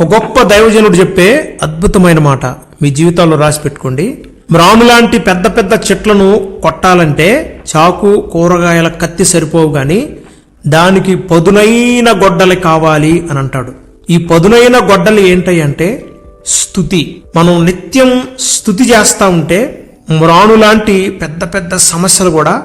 ఒక గొప్ప దైవజనుడు చెప్పే అద్భుతమైన మాట. మీ జీవితాల్లో రాసి పెట్టుకోండి. మ్రాను లాంటి పెద్ద పెద్ద చెట్లను కొట్టాలంటే చాకు కూరగాయల కత్తి సరిపోవు కానీ దానికి పదునైన గొడ్డలి కావాలి అని అంటాడు. ఈ పదునైన గొడ్డలి అంటే స్థుతి. మనం నిత్యం స్థుతి చేస్తూ ఉంటే మ్రాను లాంటి పెద్ద పెద్ద సమస్యలు కూడా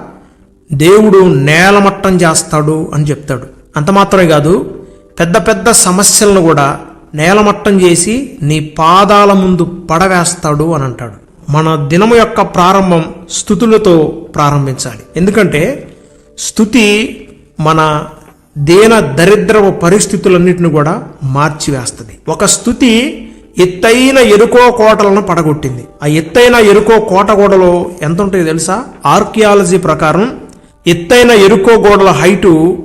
దేవుడు నేలమట్టం చేస్తాడు అని చెప్తాడు. అంత మాత్రమే కాదు పెద్ద పెద్ద సమస్యలను కూడా నేలమట్టం చేసి నీ పాదాల ముందు పడవేస్తాడు అని అంటాడు. మన దినము యొక్క ప్రారంభం స్థుతులతో ప్రారంభించాలి. ఎందుకంటే స్థుతి మన దేన దరిద్రవ పరిస్థితులన్నిటిని కూడా మార్చివేస్తుంది. ఒక స్థుతి ఎత్తైన ఎరుకో కోటలను పడగొట్టింది. ఆ ఎత్తైన ఎరుకో కోట గోడలో ఎంత ఉంటాయో తెలుసా? ఆర్కియాలజీ ప్రకారం ఎత్తైన ఎరుకో గోడల హైటు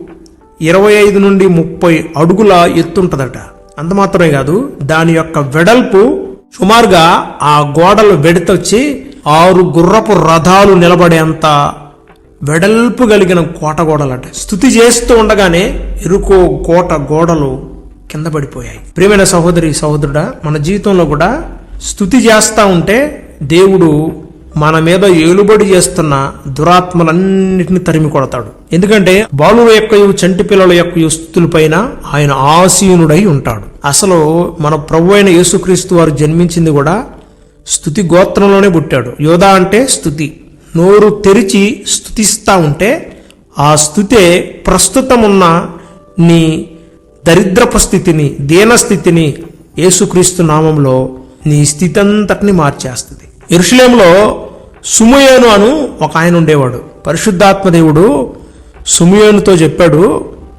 ఇరవై ఐదు నుండి ముప్పై అడుగుల ఎత్తుంటుందట అంత మాత్రమే కాదు దాని యొక్క వెడల్పు సుమారుగా ఆ గోడలు వెడతొచ్చి ఆరు గుర్రపు రథాలు నిలబడేంత వెడల్పు కలిగిన కోట గోడలట. స్థుతి చేస్తూ ఉండగానే ఎరుకో కోట గోడలు కింద పడిపోయాయి. ప్రియమైన సహోదరి సహోదరుడా మన జీవితంలో కూడా స్థుతి చేస్తూ ఉంటే దేవుడు మన మీద ఏలుబడి చేస్తున్న దురాత్మలన్నిటిని తరిమి కొడతాడు. ఎందుకంటే బాలుల యొక్క చంటి పిల్లల యొక్క స్థుతులపైన ఆయన ఆసీనుడై ఉంటాడు. అసలు మన ప్రభు అయిన యేసుక్రీస్తు వారు జన్మించింది కూడా స్థుతి గోత్రంలోనే పుట్టాడు. యోధా అంటే స్థుతి నోరు తెరిచి స్థుతిస్తా ఉంటే ఆ స్థుతే ప్రస్తుతం ఉన్న నీ దరిద్రపు స్థితిని దీనస్థితిని యేసుక్రీస్తు నామంలో నీ స్థితి అంతటిని మార్చేస్తుంది. ఇరుషులేంలో సుమయోను అను ఒక ఆయన ఉండేవాడు. పరిశుద్ధాత్మదేవుడు సుమయోనుతో చెప్పాడు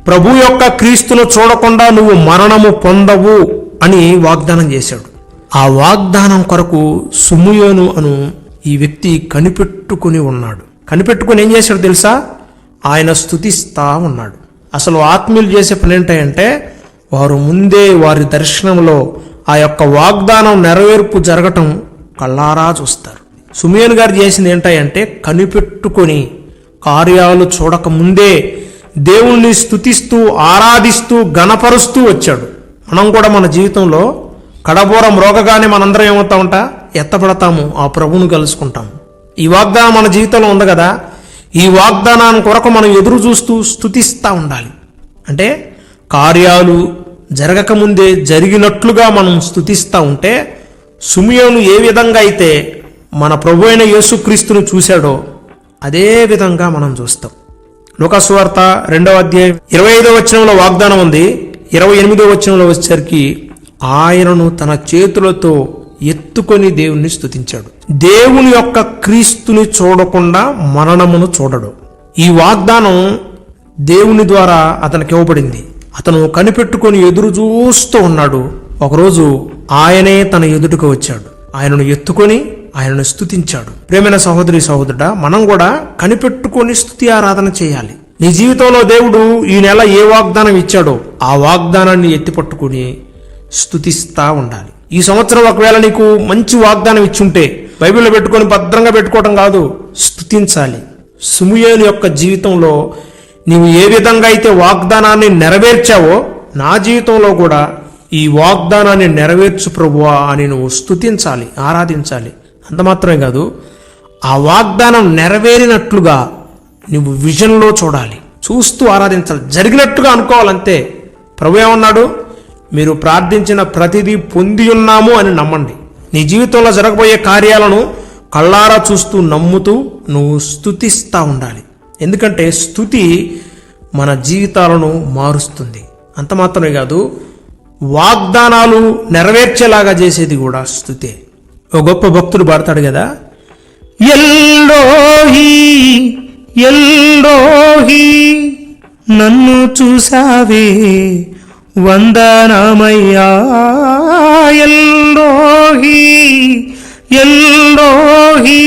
ప్రభు యొక్క క్రీస్తును చూడకుండా నువ్వు మరణము పొందవు అని వాగ్దానం చేశాడు. ఆ వాగ్దానం కొరకు సుమయోను అను ఈ వ్యక్తి కనిపెట్టుకుని ఉన్నాడు. కనిపెట్టుకుని ఏం చేశాడు తెలుసా? ఆయన స్థుతిస్తా ఉన్నాడు. అసలు ఆత్మీయులు చేసే పని ఏంటంటే వారు ముందే వారి దర్శనంలో ఆ యొక్క వాగ్దానం నెరవేర్పు జరగటం కళ్ళారా చూస్తారు. సుమియన్ గారు చేసింది ఏంటంటే కనిపెట్టుకొని కార్యాలు చూడకముందే దేవుణ్ణి స్థుతిస్తూ ఆరాధిస్తూ గణపరుస్తూ వచ్చాడు. మనం కూడా మన జీవితంలో కడబోరం రోగగానే మనందరం ఏమవుతా ఉంటా? ఎత్తపడతాము ఆ ప్రభువును కలుసుకుంటాము. ఈ వాగ్దానం మన జీవితంలో ఉంది కదా? ఈ వాగ్దానాన్ని కొరకు మనం ఎదురు చూస్తూ స్థుతిస్తూ ఉండాలి. అంటే కార్యాలు జరగకముందే జరిగినట్లుగా మనం స్థుతిస్తూ ఉంటే సుమియోను ఏ విధంగా అయితే మన ప్రభు అయిన యేసుక్రీస్తును చూశాడో అదే విధంగా మనం చూస్తాం. లోకస్వార్త రెండవ అధ్యాయం ఇరవై ఐదో వచనంలో వాగ్దానం ఉంది. ఇరవై ఎనిమిదో వచనంలో వచ్చేసరికి ఆయనను తన చేతులతో ఎత్తుకొని దేవుణ్ణి స్తుతించాడు. దేవుని యొక్క క్రీస్తుని చూడకుండా మరణమును చూడడు. ఈ వాగ్దానం దేవుని ద్వారా అతనికి ఇవ్వబడింది. అతను కనిపెట్టుకొని ఎదురు చూస్తూ ఉన్నాడు. ఒకరోజు ఆయనే తన ఎదుటకు వచ్చాడు. ఆయనను ఎత్తుకొని ఆయనను స్థుతించాడు ప్రేమైన సహోదరి సహోదరుడ మనం కూడా కనిపెట్టుకొని స్థుతి ఆరాధన చేయాలి. నీ జీవితంలో దేవుడు ఈ నెల ఏ వాగ్దానం ఇచ్చాడో ఆ వాగ్దానాన్ని ఎత్తిపట్టుకుని స్థుతిస్తా ఉండాలి. ఈ సంవత్సరం ఒకవేళ నీకు మంచి వాగ్దానం ఇచ్చుంటే బైబిల్లో పెట్టుకొని భద్రంగా పెట్టుకోవడం కాదు స్థుతించాలి సుముయేలు యొక్క జీవితంలో నీవు ఏ విధంగా అయితే వాగ్దానాన్ని నెరవేర్చావో నా జీవితంలో కూడా ఈ వాగ్దానాన్ని నెరవేర్చు ప్రభువా అని నువ్వు స్థుతించాలి ఆరాధించాలి. అంత మాత్రమే కాదు ఆ వాగ్దానం నెరవేరినట్లుగా నువ్వు విజన్లో చూడాలి. చూస్తూ ఆరాధించాలి. జరిగినట్టుగా అనుకోవాలంతే ప్రభు ఏమన్నాడు? మీరు ప్రార్థించిన ప్రతిదీ పొంది ఉన్నాము అని నమ్మండి. నీ జీవితంలో జరగబోయే కార్యాలను కళ్ళారా చూస్తూ నమ్ముతూ నువ్వు స్థుతిస్తూ ఉండాలి. ఎందుకంటే స్థుతి మన జీవితాలను మారుస్తుంది. అంత మాత్రమే కాదు వాగ్దానాలు నెరవేర్చేలాగా చేసేది కూడా స్థుతే ఓ గొప్ప భక్తుడు పాడతాడు కదా. ఎల్లోహి ఎల్లోహి నన్ను చూసావే వందనమయ్యా. ఎల్లోహి ఎల్లోహి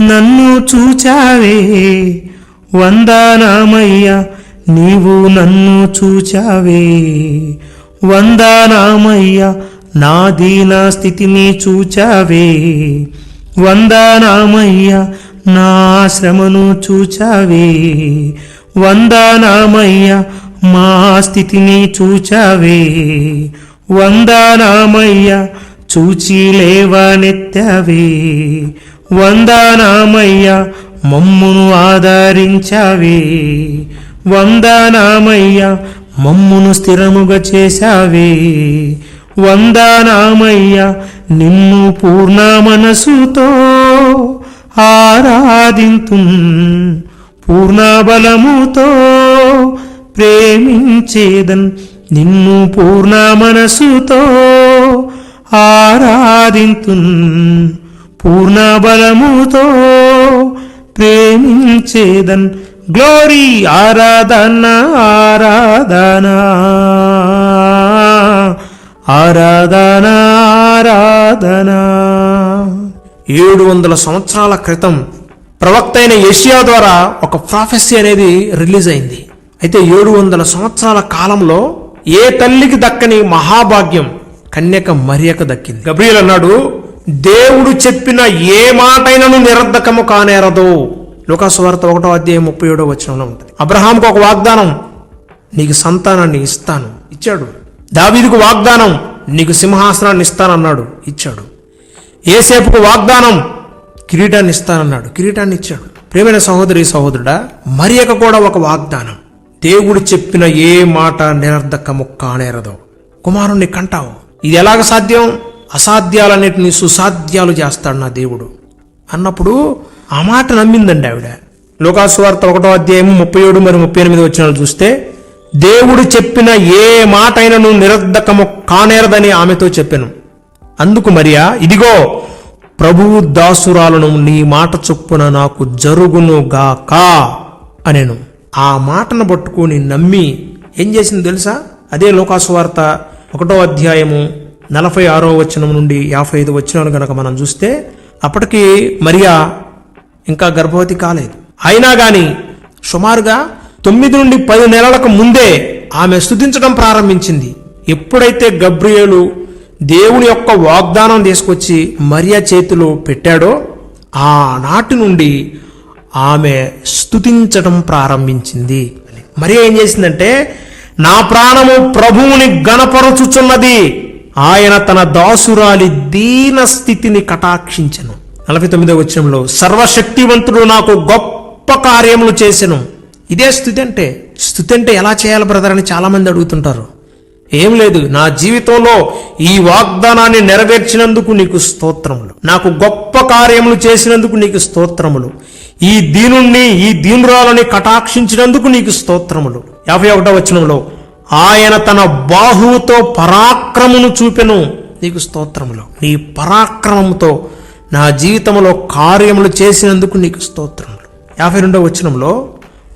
నన్ను చూచావే వందనమయ్యా. నీవు నన్ను చూచావే వందనమయ్యా. నా స్థితిని చూచావే. వందనామయ్యా నా శ్రమను చూచావే. వందనామయ్యా మా స్థితిని చూచావే. వందనామయ్య చూచి లేవనెత్తవే. వందనామయ్య మమ్మును ఆదరించావే. వందనామయ్య మమ్మును స్థిరముగా చేశావే. వందనామయ్య నిన్ను పూర్ణ మనసుతో ఆరాధింతు. పూర్ణ బలముతో ప్రేమించేదన్ నిన్ను పూర్ణ మనసుతో ఆరాధింతు. పూర్ణ బలముతో ప్రేమించేదన్. గ్లోరీ ఆరాధన ఆరాధనా. ఆరాధన ఆరాధన. ఏడు వందల సంవత్సరాల క్రితం ప్రవక్త అయిన ఏషియా ద్వారా ఒక ప్రాఫెసీ అనేది రిలీజ్ అయింది. అయితే ఏడు వందల సంవత్సరాల కాలంలో ఏ తల్లికి దక్కని మహాభాగ్యం? కన్యక మరియకు దక్కింది. గబ్రియల్ అన్నాడు దేవుడు చెప్పిన ఏ మాటైనను నిరర్ధకము కానేరదు. లోకాసువార్త ఒకటో అధ్యాయం ముప్పై ఏడో వచనంలో ఉంటుంది. అబ్రహాంకు ఒక వాగ్దానం నీకు సంతానాన్ని ఇస్తాను. ఇచ్చాడు. దావీదుకు వాగ్దానం నీకు సింహాసనాన్ని ఇస్తానన్నాడు ఇచ్చాడు. ఏసేపుకు వాగ్దానం కిరీటాన్ని ఇస్తానన్నాడు కిరీటాన్ని ఇచ్చాడు. ప్రేమైన సహోదరి సహోదరుడా మరియక కూడా ఒక వాగ్దానం. దేవుడు చెప్పిన ఏ మాట నిరర్ధకము కానేరదో. కుమారుణ్ణి కంటావు. ఇది ఎలాగ సాధ్యం? అసాధ్యాలన్నిటిని సుసాధ్యాలు చేస్తాడు నా దేవుడు. అన్నప్పుడు ఆ మాట నమ్మిందండి ఆవిడ. లోకాసువార్త ఒకటో అధ్యాయం ముప్పై ఏడు మరి ముప్పై ఎనిమిది వచ్చిన చూస్తే దేవుడు చెప్పిన ఏ మాట నిరర్ధకము కానేరదని ఆమెతో చెప్పాను. అందుకు మరియా ఇదిగో ప్రభువు దాసురాలను నీ మాట చొప్పున నాకు జరుగును గాక అనేను. ఆ మాటను పట్టుకొని నమ్మి ఏం చేసింది తెలుసా? అదే లోకాసువార్త ఒకటో అధ్యాయము నలభై ఆరో వచనం నుండి యాభై ఐదు వచనాలు గనక మనం చూస్తే అప్పటికి మరియా ఇంకా గర్భవతి కాలేదు. అయినా కానీ సుమారుగా తొమ్మిది నుండి పది నెలలకు ముందే ఆమె స్తుతించడం ప్రారంభించింది. ఎప్పుడైతే గబ్రియేలు దేవుని యొక్క వాగ్దానం తీసుకొచ్చి మరియా చేతిలో పెట్టాడో ఆనాటి నుండి ఆమె స్థుతించటం ప్రారంభించింది. మరియా ఏం చేసిందంటే నా ప్రాణము ప్రభువుని గణపరచుచున్నది ఆయన తన దాసురాలి దీన స్థితిని కటాక్షించను. నలభై తొమ్మిదో వచ్చంలో సర్వశక్తివంతుడు నాకు గొప్ప కార్యములు చేసెను. ఇదే స్థుతి అంటే స్థుతి అంటే ఎలా చేయాలి బ్రదర్ అని చాలామంది అడుగుతుంటారు. ఏం లేదు నా జీవితంలో ఈ వాగ్దానాన్ని నెరవేర్చినందుకు నీకు స్తోత్రములు. నాకు గొప్ప కార్యములు చేసినందుకు నీకు స్తోత్రములు. ఈ దీనుణ్ణి ఈ దీనురాలని కటాక్షించినందుకు నీకు స్తోత్రములు. యాభై ఒకటో వచనంలో ఆయన తన బాహువుతో పరాక్రమును చూపెను నీకు స్తోత్రములు. నీ పరాక్రమముతో నా జీవితంలో కార్యములు చేసినందుకు నీకు స్తోత్రములు. యాభై రెండో వచనంలో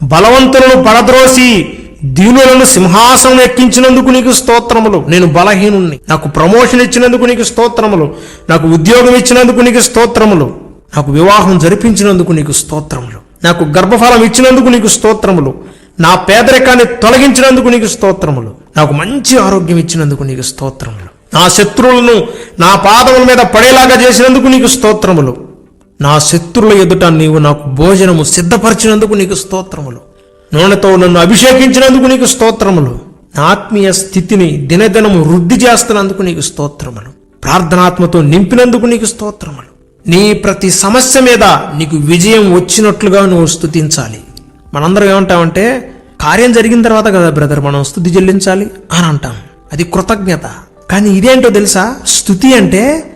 బలవంతులను పడద్రోసి దీనులను సింహాసనం ఎక్కించినందుకు నీకు స్తోత్రములు. నేను బలహీనుణ్ణి. నాకు ప్రమోషన్ ఇచ్చినందుకు నీకు స్తోత్రములు. నాకు ఉద్యోగం ఇచ్చినందుకు నీకు స్తోత్రములు. నాకు వివాహం జరిపించినందుకు నీకు స్తోత్రములు. నాకు గర్భఫలం ఇచ్చినందుకు నీకు స్తోత్రములు. నా పేదరికాన్ని తొలగించినందుకు నీకు స్తోత్రములు. నాకు మంచి ఆరోగ్యం ఇచ్చినందుకు నీకు స్తోత్రములు. నా శత్రువులను నా పాదముల మీద పడేలాగా చేసినందుకు నీకు స్తోత్రములు. నా శత్రువుల ఎదుట నీవు నాకు భోజనము సిద్ధపరిచినందుకు నీకు స్తోత్రములు. నూనెతో నన్ను అభిషేకించినందుకు నీకు స్తోత్రములు. నా ఆత్మీయ స్థితిని దినదినము వృద్ధి చేస్తున్నందుకు నీకు స్తోత్రములు. ప్రార్థనాత్మతో నింపినందుకు నీకు స్తోత్రములు. నీ ప్రతి సమస్య మీద నీకు విజయం వచ్చినట్లుగా నువ్వు స్థుతించాలి మనందరం ఏమంటామంటే కార్యం జరిగిన తర్వాత కదా బ్రదర్ మనం స్థుతి చెల్లించాలి? అని అంటాం. అది కృతజ్ఞత. కానీ ఇదేంటో తెలుసా? స్థుతి అంటే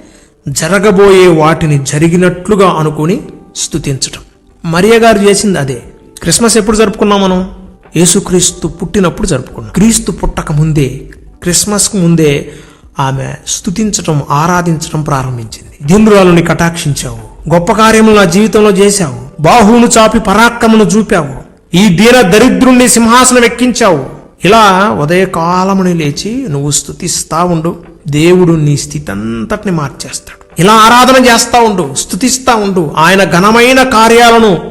జరగబోయే వాటిని జరిగినట్లుగా అనుకుని స్థుతించటం మరియ గారు చేసింది అదే. క్రిస్మస్ ఎప్పుడు జరుపుకున్నాం మనం? యేసుక్రీస్తు పుట్టినప్పుడు జరుపుకున్నాం. క్రీస్తు పుట్టక ముందే క్రిస్మస్కు ముందే ఆమె స్థుతించటం ఆరాధించటం ప్రారంభించింది. దీనురాలుని కటాక్షించావు. గొప్ప కార్యములు నా జీవితంలో చేశావు. బాహువును చాపి పరాక్రమను చూపావు. ఈ దీన దరిద్రుణ్ణి సింహాసనం ఎక్కించావు. ఇలా ఉదయకాలముని లేచి నువ్వు స్థుతిస్తా ఉండు. దేవుడు నీ స్థితి అంతటిని మార్చేస్తాడు. ఇలా ఆరాధన చేస్తూ ఉండు స్థుతిస్తూ ఉండు. ఆయన ఘనమైన కార్యాలను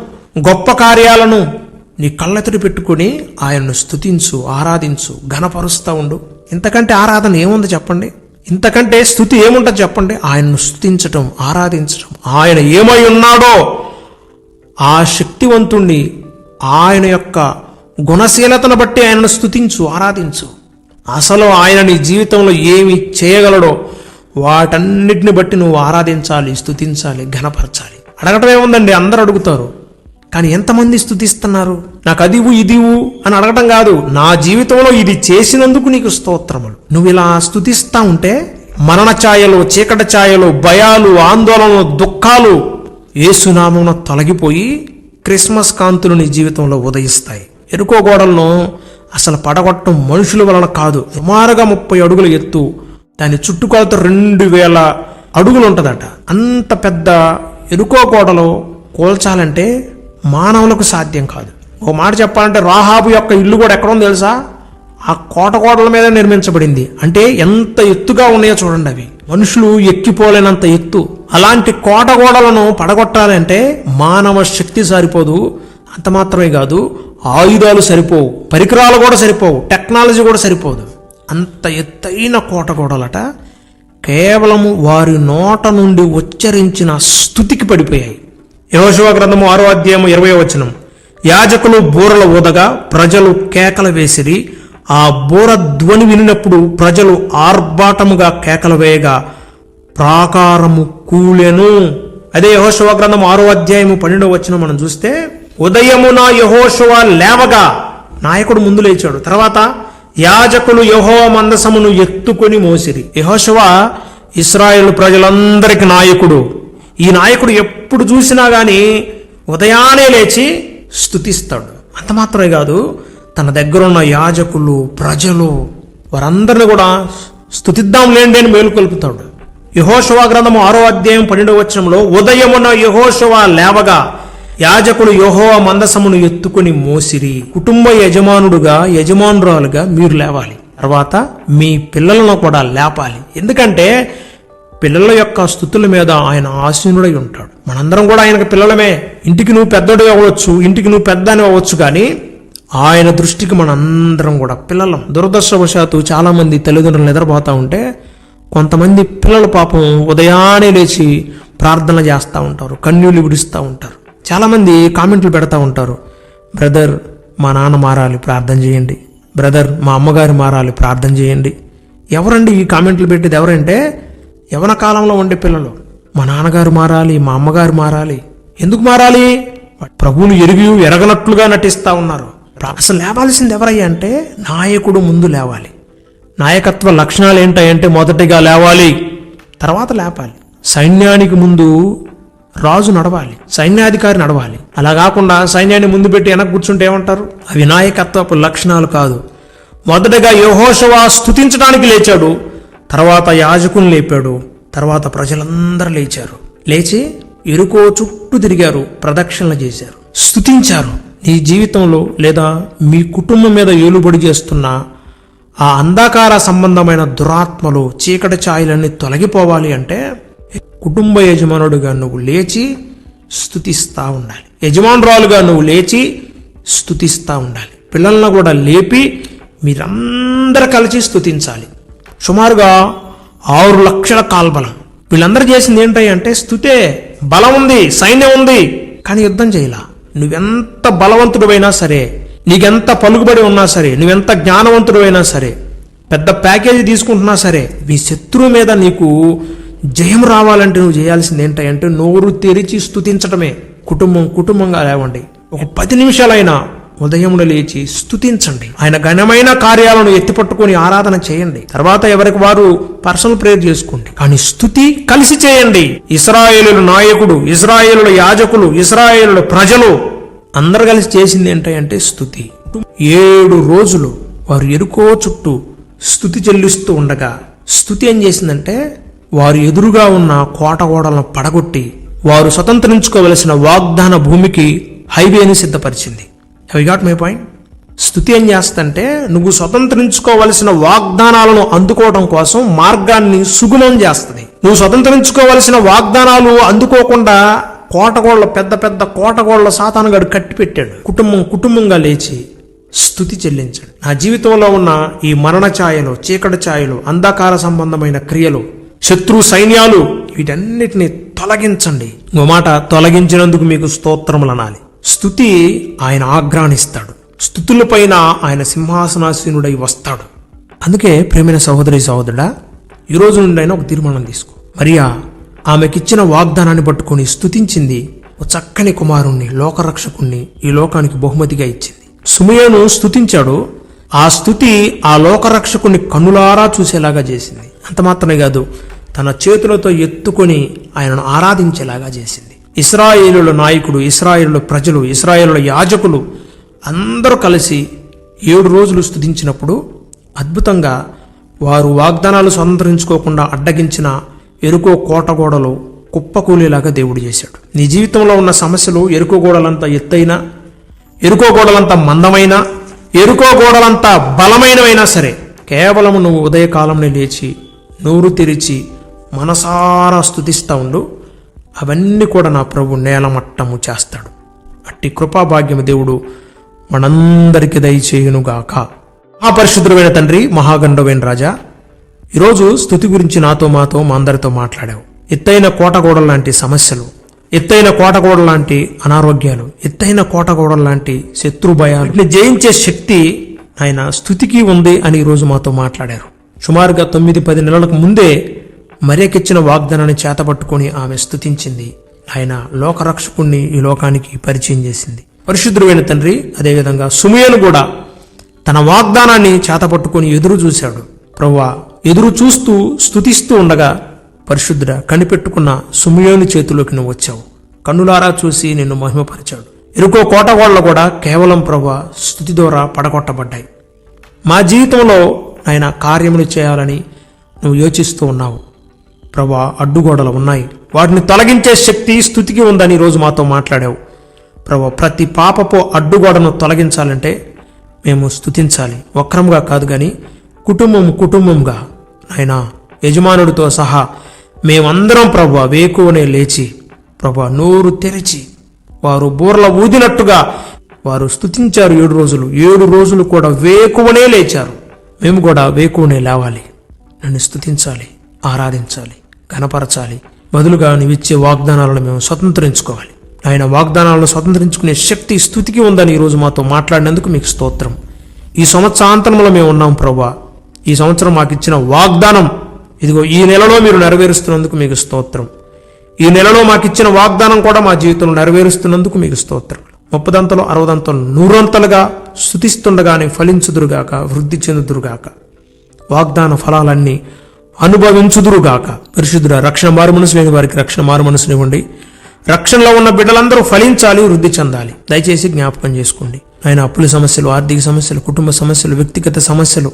గొప్ప కార్యాలను నీ కళ్ళెదురు పెట్టుకుని ఆయనను స్థుతించు ఆరాధించు ఘనపరుస్తూ ఉండు. ఇంతకంటే ఆరాధన ఏముంది చెప్పండి? ఇంతకంటే స్థుతి ఏముంటుంది చెప్పండి? ఆయనను స్థుతించటం ఆరాధించటం. ఆయన ఏమై ఉన్నాడో ఆ శక్తివంతుణ్ణి ఆయన యొక్క గుణశీలతను బట్టి ఆయనను స్థుతించు ఆరాధించు. అసలు ఆయన నీ జీవితంలో ఏమి చేయగలడో వాటన్నిటిని బట్టి నువ్వు ఆరాధించాలి స్థుతించాలి ఘనపరచాలి. అడగటం ఏముందండి? అందరూ అడుగుతారు. కానీ ఎంతమంది స్థుతిస్తున్నారు నాకు అదివు ఇదివు అని అడగటం కాదు. నా జీవితంలో ఇది చేసినందుకు నీకు స్తోత్రములు. నువ్వు ఇలా స్థుతిస్తా ఉంటే మరణ ఛాయలు చీకటి ఛాయలు భయాలు ఆందోళనలు దుఃఖాలు ఏసునామమున తొలగిపోయి క్రిస్మస్ కాంతులు నీ జీవితంలో ఉదయిస్తాయి. ఎరుకో గోడలను అసలు పడగొట్టడం మనుషుల వలన కాదు. సుమారుగా ముప్పై అడుగుల ఎత్తు. దాని చుట్టుకొలత రెండు వేల అడుగులు ఉంటుందట. అంత పెద్ద ఎరుకోకోటలో కూల్చాలంటే మానవులకు సాధ్యం కాదు. ఓ మాట చెప్పాలంటే రాహాబు యొక్క ఇల్లు కూడా ఎక్కడ ఉందో తెలుసా? ఆ కోట గోడల మీద నిర్మించబడింది. అంటే ఎంత ఎత్తుగా ఉన్నాయో చూడండి అవి. మనుషులు ఎక్కిపోలేనంత ఎత్తు. అలాంటి కోట గోడలను పడగొట్టాలంటే మానవ శక్తి సరిపోదు. అంత మాత్రమే కాదు ఆయుధాలు సరిపోవు పరికరాలు కూడా సరిపోవు టెక్నాలజీ కూడా సరిపోదు. అంత ఎత్తైన కోట గోడలట కేవలము వారి నోట నుండి ఉచ్చరించిన స్థుతికి పడిపోయాయి. యహోశివ గ్రంథము ఆరో అధ్యాయము ఇరవై వచనం. యాజకులు బూరల ఊదగా ప్రజలు కేకలు వేసిరి. ఆ బూర ధ్వని వినినప్పుడు ప్రజలు ఆర్భాటముగా కేకలు వేయగా ప్రాకారము కూలెను. అదే యహోశివ గ్రంథం ఆరో అధ్యాయము పన్నెండవ వచనం మనం చూస్తే ఉదయమున యహోశువ లేవగా నాయకుడు ముందు లేచాడు. తర్వాత యాజకులు యహోవ మందసమును ఎత్తుకొని మోసిరి. యహోశువ ఇస్రాయేల్ ప్రజలందరికి నాయకుడు. ఈ నాయకుడు ఎప్పుడు చూసినా గాని ఉదయాన్నే లేచి స్థుతిస్తాడు అంత మాత్రమే కాదు తన దగ్గర ఉన్న యాజకులు ప్రజలు వారందరిని కూడా స్థుతిద్దాం లేండి అని మేలుకొల్పుతాడు యహోశవ గ్రంథము ఆరో అధ్యాయం పన్నెండవ వచ్చంలో ఉదయమున యహోశవ లేవగా యాజకుడు యోహో మందసమును ఎత్తుకొని మోసిరి. కుటుంబ యజమానుడుగా యజమానురాలుగా మీరు లేవాలి. తర్వాత మీ పిల్లలను కూడా లేపాలి. ఎందుకంటే పిల్లల యొక్క స్థుతుల మీద ఆయన ఆసీనుడై ఉంటాడు. మనందరం కూడా ఆయనకు పిల్లలమే. ఇంటికి నువ్వు పెద్దడు అవ్వచ్చు ఇంటికి నువ్వు పెద్ద అని అవ్వచ్చు కానీ ఆయన దృష్టికి మనందరం కూడా పిల్లలం. దురదృష్టవశాత్తు చాలామంది తల్లిదండ్రులు నిద్రపోతూ ఉంటే కొంతమంది పిల్లల పాపం ఉదయాన్నే లేచి ప్రార్థన చేస్తూ ఉంటారు కన్నీళ్ళు విడుస్తూ ఉంటారు. చాలామంది కామెంట్లు పెడతా ఉంటారు. బ్రదర్ మా నాన్న మారాలి ప్రార్థన చేయండి. బ్రదర్ మా అమ్మగారు మారాలి ప్రార్థన చేయండి. ఎవరండి ఈ కామెంట్లు పెట్టేది? ఎవరంటే యవన కాలంలో ఉండే పిల్లలు. మా నాన్నగారు మారాలి మా అమ్మగారు మారాలి. ఎందుకు మారాలి? ప్రభువులు ఎరిగి ఎరగనట్లుగా నటిస్తా ఉన్నారు. అసలు లేవాల్సింది ఎవరయ్యా అంటే నాయకుడు ముందు లేవాలి. నాయకత్వ లక్షణాలు ఏంటంటే మొదటిగా లేవాలి తర్వాత లేపాలి. సైన్యానికి ముందు రాజు నడవాలి సైన్యాధికారి నడవాలి. అలా కాకుండా సైన్యాన్ని ముందు పెట్టి వెనక్కి కూర్చుంటే ఏమంటారు? అవి నాయకత్వపు లక్షణాలు కాదు. మొదటగా యహోషవా స్థుతించడానికి లేచాడు తర్వాత యాజకుని లేపాడు తర్వాత ప్రజలందరూ లేచారు. లేచి ఎరుకో చుట్టూ తిరిగారు ప్రదక్షిణలు చేశారు. స్తుతించారు. నీ జీవితంలో లేదా మీ కుటుంబం మీద ఏలుబడి చేస్తున్న ఆ అంధకార సంబంధమైన దురాత్మలు చీకటి ఛాయలన్నీ తొలగిపోవాలి అంటే కుటుంబ యజమానుడుగా నువ్వు లేచి స్థుతిస్తూ ఉండాలి. యజమానురాలుగా నువ్వు లేచి స్థుతిస్తూ ఉండాలి. పిల్లలను కూడా లేపి మీరందరూ కలిసి స్థుతించాలి సుమారుగా ఆరు లక్షల కాల్బలం. వీళ్ళందరూ చేసింది ఏంటి అంటే స్థుతే బలం ఉంది సైన్యం ఉంది కానీ యుద్ధం చేయలా. నువ్వెంత బలవంతుడివైనా సరే నీకెంత పలుకుబడి ఉన్నా సరే నువ్వెంత జ్ఞానవంతుడైనా సరే పెద్ద ప్యాకేజీ తీసుకుంటున్నా సరే మీ శత్రువు మీద నీకు జయం రావాలంటే నువ్వు చేయాల్సింది ఏంటంటే నోరు తెరిచి స్థుతించటమే కుటుంబం కుటుంబంగా లేవండి. ఒక పది నిమిషాలైనా ఉదయమున లేచి స్థుతించండి ఆయన ఘనమైన కార్యాలను ఎత్తిపట్టుకొని ఆరాధన చేయండి. తర్వాత ఎవరికి వారు పర్సనల్ ప్రేయర్ చేసుకోండి. కానీ స్థుతి కలిసి చేయండి. ఇస్రాయేలుల నాయకుడు ఇస్రాయేలుల యాజకులు ఇస్రాయేలుల ప్రజలు అందరు కలిసి చేసింది ఏంటంటే స్థుతి ఏడు రోజులు వారు ఎరుకో చుట్టూ స్థుతి చెల్లిస్తూ ఉండగా స్థుతి ఏం చేసిందంటే వారు ఎదురుగా ఉన్న కోట గోడలను పడగొట్టి వారు స్వతంత్రించుకోవలసిన వాగ్దాన భూమికి హైవేని సిద్ధపరిచింది. హై గాట్ మై పాయింట్ స్థుతి ఏం చేస్తంటే నువ్వు స్వతంత్రించుకోవలసిన వాగ్దానాలను అందుకోవడం కోసం మార్గాన్ని సుగుణం చేస్తుంది. నువ్వు స్వతంత్రించుకోవలసిన వాగ్దానాలు అందుకోకుండా కోటగోళ్ళ పెద్ద పెద్ద కోటగోళ్ళ సాతానుగాడు కట్టి పెట్టాడు కుటుంబం కుటుంబంగా లేచి స్థుతి చెల్లించాడు. నా జీవితంలో ఉన్న ఈ మరణ ఛాయలు చీకటి ఛాయలు అంధకార సంబంధమైన క్రియలు శత్రు సైన్యాలు వీటన్నిటిని తొలగించండి. ఇంకో మాట తొలగించినందుకు మీకు స్తోత్రములనాలి స్థుతి ఆయన ఆగ్రాణిస్తాడు స్థుతులపైన ఆయన సింహాసనాసీనుడై వస్తాడు. అందుకే ప్రేమైన సహోదరి సహోదరుడా ఈ రోజు నుండి ఒక తీర్మానం తీసుకో. మరియా ఆమెకిచ్చిన వాగ్దానాన్ని పట్టుకొని స్థుతించింది ఒక చక్కని కుమారుణ్ణి లోకరక్షకుణ్ణి ఈ లోకానికి బహుమతిగా ఇచ్చింది. సుమయను స్థుతించాడు. ఆ స్థుతి ఆ లోకరక్షకుని కన్నులారా చూసేలాగా చేసింది. అంత మాత్రమే కాదు తన చేతులతో ఎత్తుకొని ఆయనను ఆరాధించేలాగా చేసింది. ఇస్రాయేలుల నాయకుడు ఇస్రాయేలుల ప్రజలు ఇస్రాయేలుల యాజకులు అందరూ కలిసి ఏడు రోజులు స్తుతించినప్పుడు అద్భుతంగా వారు వాగ్దానాలు స్వతంత్రించుకోకుండా అడ్డగించిన ఎరుకో కోటగోడలు కుప్పకూలేలాగా దేవుడు చేశాడు. నీ జీవితంలో ఉన్న సమస్యలు ఎరుకో గోడలంత ఎత్తైన ఎరుకో గోడలంత మందమైన ఎరుకో గోడలంత బలమైనవైనా సరే కేవలం నువ్వు ఉదయకాలంలో లేచి నోరు తెరిచి మనసారా స్థుతిస్తూ ఉండు. అవన్నీ కూడా నా ప్రభు నేలమట్టము చేస్తాడు. అట్టి కృపాభాగ్యము దేవుడు మనందరికి దయచేయునుగాక. ఆ పరిశుద్ధుడైన తండ్రి మహాగండవైన రాజా ఈరోజు స్థుతి గురించి నాతో మాతో మా అందరితో మాట్లాడావు. ఎత్తైన కోటగోడల లాంటి సమస్యలు ఎత్తైన కోటగోడ లాంటి అనారోగ్యాలు ఎత్తైన కోటగోడల లాంటి శత్రు భయాలు జయించే శక్తి ఆయన స్థుతికి ఉంది అని ఈరోజు మాతో మాట్లాడారు. సుమారుగా తొమ్మిది పది నెలలకు ముందే మర్యకిచ్చిన వాగ్దానాన్ని చేతపట్టుకొని ఆమె స్థుతించింది ఆయన లోకరక్షకుణ్ణి ఈ లోకానికి పరిచయం చేసింది. పరిశుద్ధుడైన తండ్రి అదేవిధంగా సుమయను కూడా తన వాగ్దానాన్ని చేతపట్టుకొని ఎదురు చూశాడు. ప్రవ్వా ఎదురు చూస్తూ స్థుతిస్తూ ఉండగా పరిశుద్ధుడ కనిపెట్టుకున్న సుమయోని చేతిలోకి నువ్వు వచ్చావు. కన్నులారా చూసి నిన్ను మహిమపరిచాడు. ఇరుకో వాళ్ళు కూడా కేవలం ప్రభా స్థుతి ద్వారా పడగొట్టబడ్డాయి. మా జీవితంలో ఆయన కార్యములు చేయాలని నువ్వు యోచిస్తూ ఉన్నావు. ప్రభా అడ్డుగోడలు ఉన్నాయి. వాటిని తొలగించే శక్తి స్థుతికి ఉందని ఈరోజు మాతో మాట్లాడావు. ప్రభా ప్రతి పాపపు అడ్డుగోడను తొలగించాలంటే మేము స్థుతించాలి. వక్రంగా కాదు కానీ కుటుంబం కుటుంబంగా. ఆయన యజమానుడితో సహా మేమందరం ప్రభా వేకువనే లేచి ప్రభా నోరు తెరిచి వారు బూర్ల ఊదినట్టుగా వారు స్తుతించారు ఏడు రోజులు. ఏడు రోజులు కూడా వేకువనే లేచారు. మేము కూడా వేకువనే లేవాలి. నన్ను స్థుతించాలి ఆరాధించాలి. కనపరచాలి బదులుగా నీవిచ్చే వాగ్దానాలను మేము స్వతంత్రించుకోవాలి. ఆయన వాగ్దానాలను స్వతంత్రించుకునే శక్తి స్థుతికి ఉందని ఈరోజు మాతో మాట్లాడినందుకు మీకు స్తోత్రం. ఈ సంవత్సరాంతరంలో మేము ఉన్నాం ప్రభా ఈ సంవత్సరం మాకు ఇచ్చిన వాగ్దానం ఇదిగో ఈ నెలలో మీరు నెరవేరుస్తున్నందుకు మీకు స్తోత్రం. ఈ నెలలో మాకు ఇచ్చిన వాగ్దానం కూడా మా జీవితంలో నెరవేరుస్తున్నందుకు మీకు స్తోత్రం. ముప్పదంతలు అరవదంతలు నూరంతలుగా స్థుతిస్తుండగానే ఫలించుదురుగాక వృద్ధి చెందుదురుగాక. వాగ్దాన ఫలాలన్నీ అనుభవించుదురుగాక. పరిశుద్ధుడ రక్షణ మారు మనసు లేని వారికి రక్షణ మారు మనసునివ్వండి రక్షణలో ఉన్న బిడ్డలందరూ ఫలించాలి వృద్ధి చెందాలి. దయచేసి జ్ఞాపకం చేసుకోండి. ఆయన అప్పుల సమస్యలు ఆర్థిక సమస్యలు కుటుంబ సమస్యలు వ్యక్తిగత సమస్యలు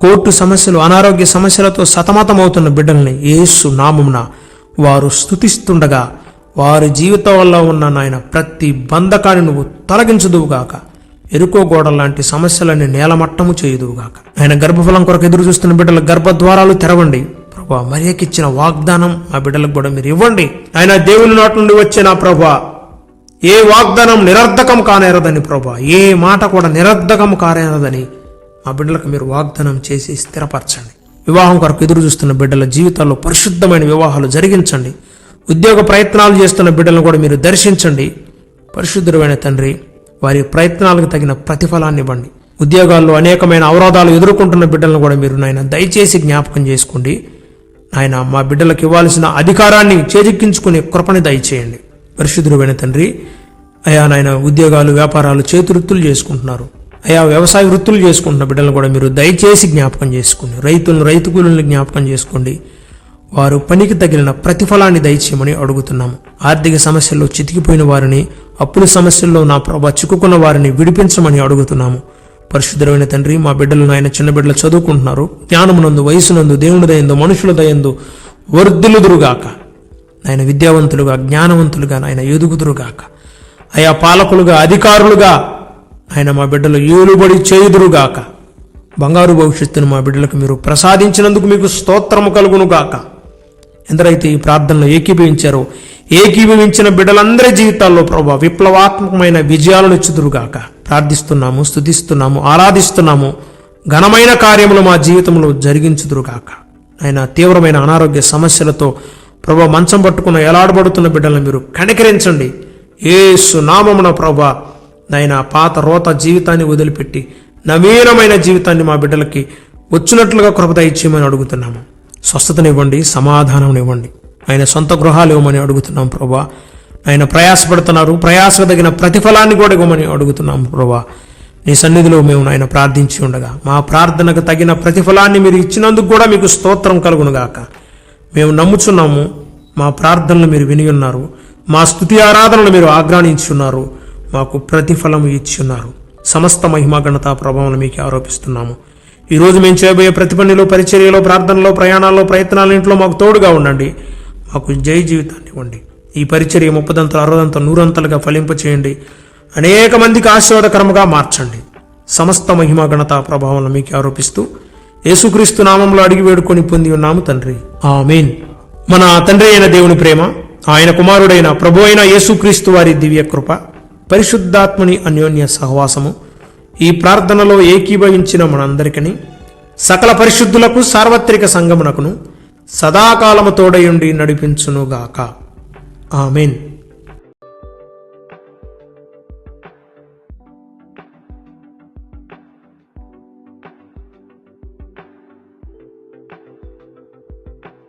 కోర్టు సమస్యలు అనారోగ్య సమస్యలతో సతమతమవుతున్న బిడ్డల్ని ఏసు నామమున వారు స్తుతిస్తుండగా వారి జీవితంలో ఉన్న నాయన ప్రతి బంధకాన్ని నువ్వు తొలగించదువుగాక. ఎరుకో గోడ లాంటి సమస్యలని నేలమట్టము చేయుదువుగాక ఆయన గర్భఫలం కొరకు ఎదురు చూస్తున్న బిడ్డల గర్భద్వారాలు తెరవండి. ప్రభా మరియకిచ్చిన వాగ్దానం ఆ బిడ్డలకు కూడా మీరు ఇవ్వండి. ఆయన దేవుని నాటి నుండి వచ్చే నా ప్రభా ఏ వాగ్దానం నిరర్ధకం కానేరదని ప్రభా ఏ మాట కూడా నిరర్ధకం కానేరదని ఆ బిడ్డలకు మీరు వాగ్దానం చేసి స్థిరపరచండి. వివాహం కొరకు ఎదురు చూస్తున్న బిడ్డల జీవితాల్లో పరిశుద్ధమైన వివాహాలు జరిగించండి. ఉద్యోగ ప్రయత్నాలు చేస్తున్న బిడ్డలను కూడా మీరు దర్శించండి. పరిశుద్ధుడైన తండ్రి వారి ప్రయత్నాలకు తగిన ప్రతిఫలాన్ని ఇవ్వండి. ఉద్యోగాల్లో అనేకమైన అవరోధాలు ఎదుర్కొంటున్న బిడ్డలను కూడా మీరు నాయన దయచేసి జ్ఞాపకం చేసుకోండి. ఆయన మా బిడ్డలకు ఇవ్వాల్సిన అధికారాన్ని చేజిక్కించుకునే కృపని దయచేయండి. పరిశుద్ధుడైన తండ్రి అయా నాయన ఉద్యోగాలు వ్యాపారాలు చేతి వృత్తులు చేసుకుంటున్నారు. అయా వ్యవసాయ వృత్తులు చేసుకుంటున్న బిడ్డలను కూడా మీరు దయచేసి జ్ఞాపకం చేసుకోండి రైతులను రైతు కూలీలను జ్ఞాపకం చేసుకోండి. వారు పనికి తగిలిన ప్రతిఫలాన్ని దయచేయమని అడుగుతున్నాము. ఆర్థిక సమస్యల్లో చితికిపోయిన వారిని అప్పుల సమస్యల్లో నా ప్రభా చిక్కుకున్న వారిని విడిపించమని అడుగుతున్నాము. పరిశుద్ధమైన తండ్రి మా బిడ్డలు నాయన చిన్న బిడ్డలు చదువుకుంటున్నారు. జ్ఞానమునందు వయసునందు దేవుని దయందు మనుషుల దయందు వర్ధిల్లుదురుగాక. ఆయన విద్యావంతులుగా జ్ఞానవంతులుగా ఆయన ఎదుగుదురుగాక. అయా పాలకులుగా అధికారులుగా ఆయన మా బిడ్డలు ఏలుబడి చేయుదురుగాక. బంగారు భవిష్యత్తును మా బిడ్డలకు మీరు ప్రసాదించినందుకు మీకు స్తోత్రము కలుగునుగాక. ఎందరైతే ఈ ప్రార్థనలో ఏకీభవించారో ఏకీభవించిన బిడ్డలందరి జీవితాల్లో ప్రభా విప్లవాత్మకమైన విజయాలను ఇచ్చుదురుగాక. ప్రార్థిస్తున్నాము స్తుతిస్తున్నాము ఆరాధిస్తున్నాము. ఘనమైన కార్యములు మా జీవితంలో జరిగించుదురుగాక. ఆయన తీవ్రమైన అనారోగ్య సమస్యలతో ప్రభా మంచం పట్టుకున్న ఎలాడబడుతున్న బిడ్డలను మీరు కనికరించండి. ఏసు నామమున ప్రభా నాయన పాత రోత జీవితాన్ని వదిలిపెట్టి నవీనమైన జీవితాన్ని మా బిడ్డలకి వచ్చినట్లుగా కృపద ఇచ్చేయమని అడుగుతున్నాము. స్వస్థతనివ్వండి సమాధానం ఆయన సొంత గృహాలు ఇవ్వమని అడుగుతున్నాం ప్రభా. ఆయన ప్రయాసపడుతున్నారు ప్రయాసదగిన ప్రతిఫలాన్ని కూడా ఇవ్వమని అడుగుతున్నాం ప్రభా. నీ సన్నిధిలో మేము ఆయన ప్రార్థించి ఉండగా మా ప్రార్థనకు తగిన ప్రతిఫలాన్ని మీరు ఇచ్చినందుకు కూడా మీకు స్తోత్రం కలుగునుగాక. మేము నమ్ముచున్నాము మా ప్రార్థనలు మీరు విని ఉన్నారు మా స్థుతి ఆరాధనలు మీరు ఆగ్రానించున్నారు మాకు ప్రతిఫలం ఇచ్చి ఉన్నారు. సమస్త మహిమా ఘనత ప్రభావం మీకు ఆరోపిస్తున్నాము. ఈరోజు మేము చేయబోయే ప్రతి పనిలో పరిచర్యలో ప్రార్థనలో ప్రయాణాల్లో ఇంట్లో మాకు తోడుగా ఉండండి. మాకు జై జీవితాన్ని ఇవ్వండి. ఈ పరిచర్య ముప్పదంతలు అరవదంతలు నూరంతలుగా ఫలింపచేయండి. అనేక మందికి ఆశీర్వాదకరముగా మార్చండి. సమస్త మహిమా ఘనత ప్రభావం మీకు ఆరోపిస్తూ యేసుక్రీస్తు నామంలో అడిగి వేడుకొని పొంది ఉన్నాము తండ్రి. ఆమేన్. మన తండ్రి అయిన దేవుని ప్రేమ ఆయన కుమారుడైన ప్రభు అయిన యేసుక్రీస్తు వారి దివ్య కృప పరిశుద్ధాత్మని అన్యోన్య సహవాసము ఈ ప్రార్థనలో ఏకీభవించిన మనందరికని సకల పరిశుద్ధులకు సార్వత్రిక సంగమునకును సదాకాలము తోడయుండి నడిపించునుగాక. ఆమెన్.